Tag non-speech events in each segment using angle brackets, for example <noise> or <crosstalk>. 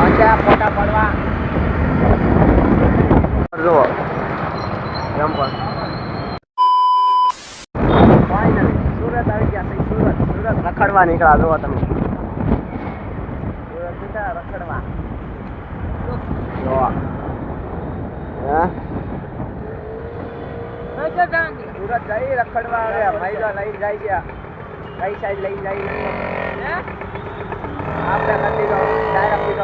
ફોટા પડવા. જુઓ. એમ પણ. સુરત આવી ગયા છે, સુરત સુરત રખડવા નીકળ્યા, જુઓ તમે. સુરત નીકળ્યા રખડવા. જુઓ. હે? સુરત જઈ રખડવા આવ્યા. ભાઈ લઈ જાય ગયા. કઈ સાઈડ લઈ જાય? આપણે તો ડાયરેક્ટ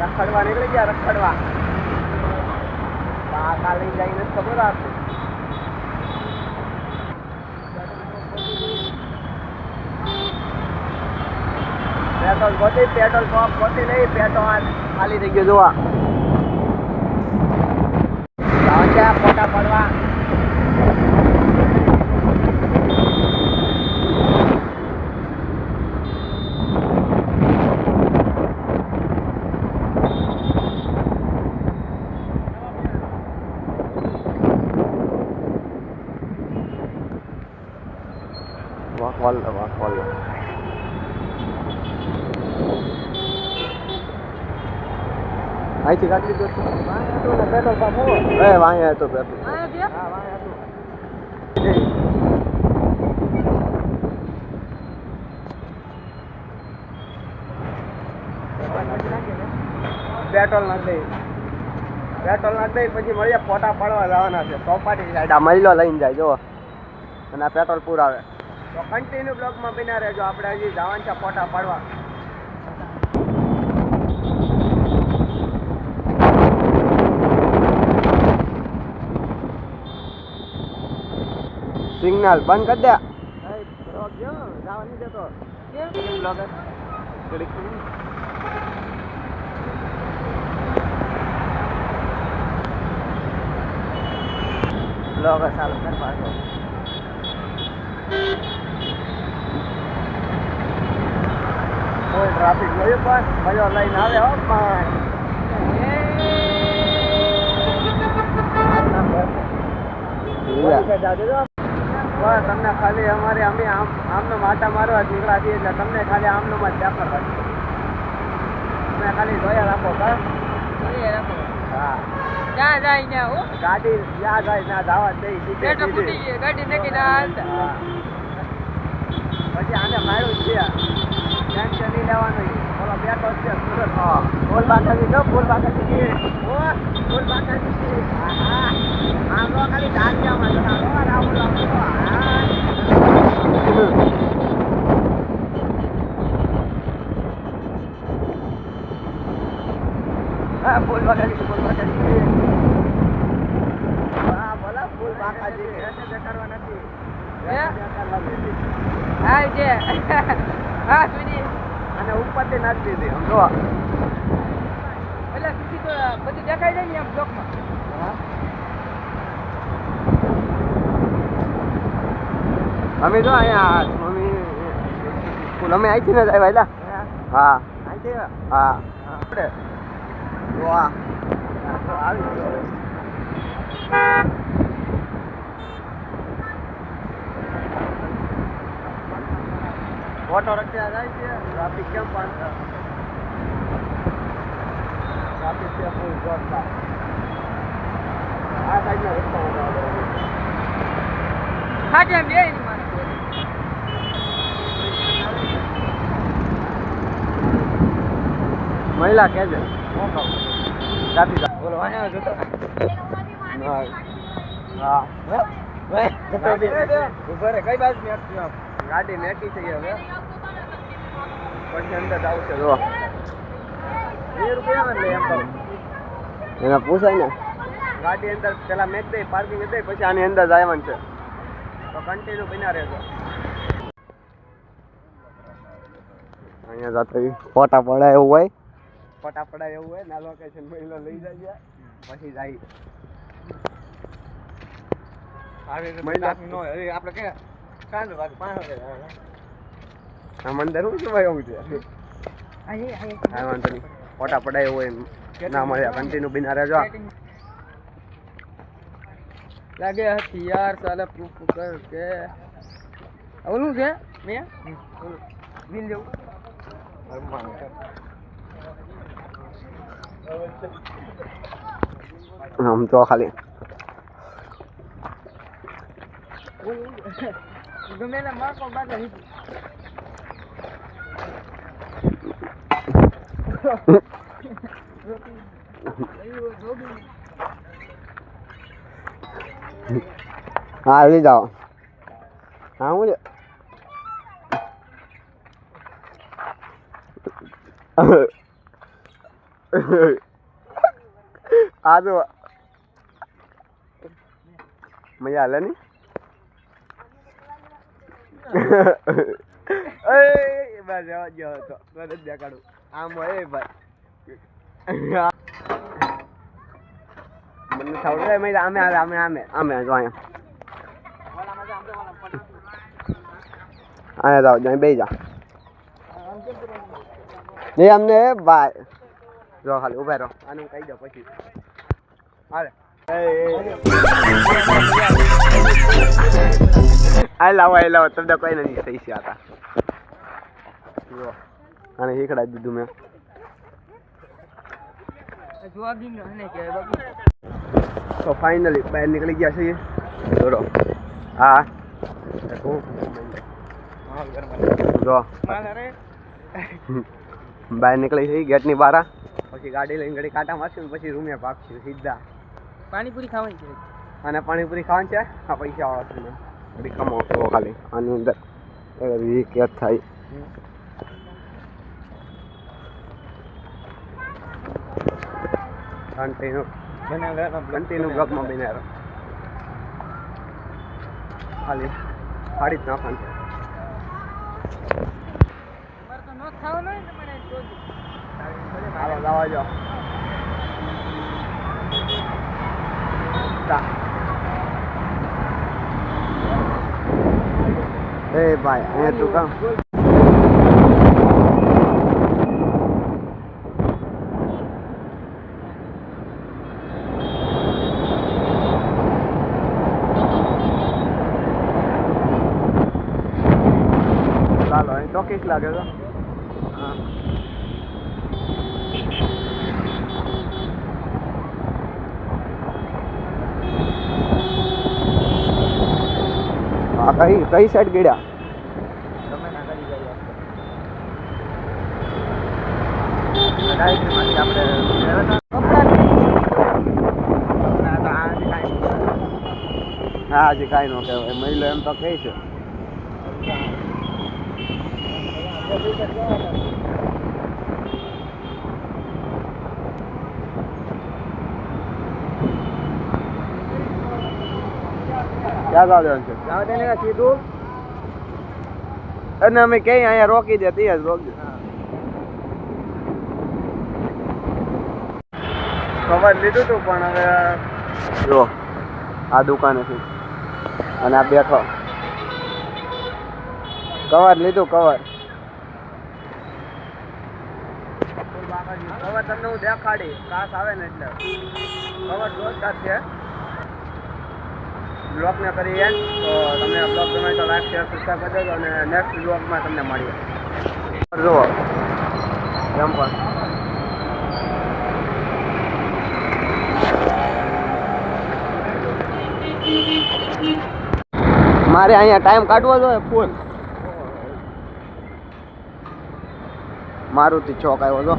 રખડવા નીકળી ગયા, રખડવા. કાકા લઈ જઈને ખબર આપશે પેટ્રોલ ગોતી પેટ્રોલ પંપ ગોતી નહીં, પેટ્રોલ ખાલી થઈ ગયું, જોવા જાઓ છે ફોટા પડવા વાકવાલ વાકવાલ અહીંથી કાઢી લીધું પેટ્રોલ પંપ એ, વાંહે હતો પેટ્રોલ. પેટ્રોલ નથી પેટ્રોલ નથી પછી મળીએ ફોટા પાડવા જવાના છે. ચોપાટી સાઈડ આ મહિલો લઈને જાય જો અને આ પેટ્રોલ પૂરાવે. તો કન્ટિન્યુ બ્લોકમાં બિના રહેજો. આપણે હજી જવાનું છે ફોટા પાડવા. સિગ્નલ બંધ કરી દે. જવા નહીં કર બ્લોગર બ્લોગર ચાલુ કર પાછો કોઈ ટ્રાફિક નહીં પણ મજો લઈને આવે હો પણ બસ તમને ખાલી અમારે અમે આમ આમનો માટા મારવા જ નીકળ્યા છીએ એટલે તમને ખાલી આમનો માં પેપર રાખીએ. તમે ખાલી જોયા રાખો બસ હા. ગાડી જ્યાં જાય ના જવા દઈ સીધે સીધી. હા. પછી આને માર્યું જ છે. ટેન્શન નહીં લેવાનું બોલો બેઠો જ છે સુરત. બોલ બાકાજી જો બોલ બાકાજી બોલ બાકાજી હા હા. ખાલી જો ના લો રાહુલ હા હા. બોલ બાકાજી બોલ બાકાજી હા બોલો બોલ બાકાજી બેકારવા નથી. હે? <laughs> બેકાર લાગે. અને ઉપરથી નાખી દીધી આમ જો બધું દેખાય જાય ને એમ બ્લોકમાં. અમે જો અહીંયા સ્વામી સ્કૂલ અમે અહીંથી ને જ આવ્યા એલા હા. અહીંથી હા. આપણે વાહ આવી ઓટો રખ્યા જાય છે. ટ્રાફિક કેમ પણ ટ્રાફિક છે ફૂલ જોરદાર. આ સાઈડના દો. ખાટે એમ બે એની મહિલા કેજે જાતી જા બોલો અહીંયા જતો હા. હા. રે કઈ બાજુ મેકતી આમ ગાડી મેકી થઈ હવે. પછી અંદર આવશે. જો. વીસ રૂપિયા ને એમ તો. એને પૂછાય ને. ગાડી અંદર પેલા મેક દે પાર્કિંગ દે પછી આની અંદર જવાનું છે. તો કન્ટિન્યુ બના રહેજો. અહીંયા જાતે ફોટા પડાય એવું હોય. ફોટા પડાય એવું હોય ના લોકેશન મહિલો લઈ જાય પછી જાય. આપણે કે કાંદો બાકી પાંચ આ મંદિર શું કહેવાય એવું છે? હા વાંધો નહીં. ફોટા પડાય એવું હોય ના મળે કન્ટિન્યુ બિના રહેજો લાગે હથિયાર સાલે પ્રૂફ કર કે. ઓલું છે? મેં? બિલ જેવું? આમ તો ખાલી. ગમે એને મારકો બાટલો લીધું હા લઈ જાઓ હા હું? આ તો મજા હાલે ની એ બસ જવા ગયો હતો મને જ દેખાડું આમ હોય એ ભાઈ મને થવું રે મેં આમે આવે આમે આમે આમે જો અહીંયા અહીંયા જાઓ જઈ બેસી જા નહીં અમને ભાઈ જો ખાલી ઊભા રહો આને હું કહી દઉં પછી હાલે આ લાવો આ લાવો તમને કોઈ નથી થઈ છે આતા જો આને દીધું મેં. તો ફાઇનલી બહાર નીકળી ગયા છીએ. જોડો. હા. જો બહાર નીકળી છે ગેટની બહાર. પછી ગાડી લઈને ઘડી કાંટા મારશું ને પછી રૂમે ભાગશું સીધા. પાણીપુરી ખાવાની છે. અને પાણીપુરી ખાવાની છે? આ પૈસા વાળા છે ઘડી ખાલી આની અંદર એવી કેત થાય કન્ટિન્યુ કન્ટિન્યુ બ્લોકમાં બની રહ્યો ખાલી ફાડી જ નાખવાનું નો ખાવાનું હોય ને તમારે જોજો હાલો લાવા જાઓ તા. એ ભાઈ અહીંયા તું કામ ચાલો અહીં ચોકીસ લાગે તો હા હા કઈ કઈ સાઈડ જાય હા હજી કાંઈ ન કહેવાય. મહિલો એમ તો કહે છે. છે સીધું? અને અમે ક્યાંય અહીંયા રોકી દે ત્યાં જ રોકી ખબર લીધું તું પણ હવે જો આ દુકાને છે. અને આ બેઠો. કવર લીધું કવર કવર તમને હું દેખાડી. કાસ આવે ને એટલે. કવર જોરદાર છે. બ્લોગને કરી એન્ડ તો તમને બ્લોગ ગમે તો લાઈક શેર સબસ્ક્રાઈબ કરી દેજો અને નેક્સ્ટ બ્લોગમાં તમને મળીએ. જુઓ. એમ પણ. મારે અહીંયા ટાઈમ કાઢવો જોઈએ, ફૂલ. મારુતિ ચોક આવ્યો છો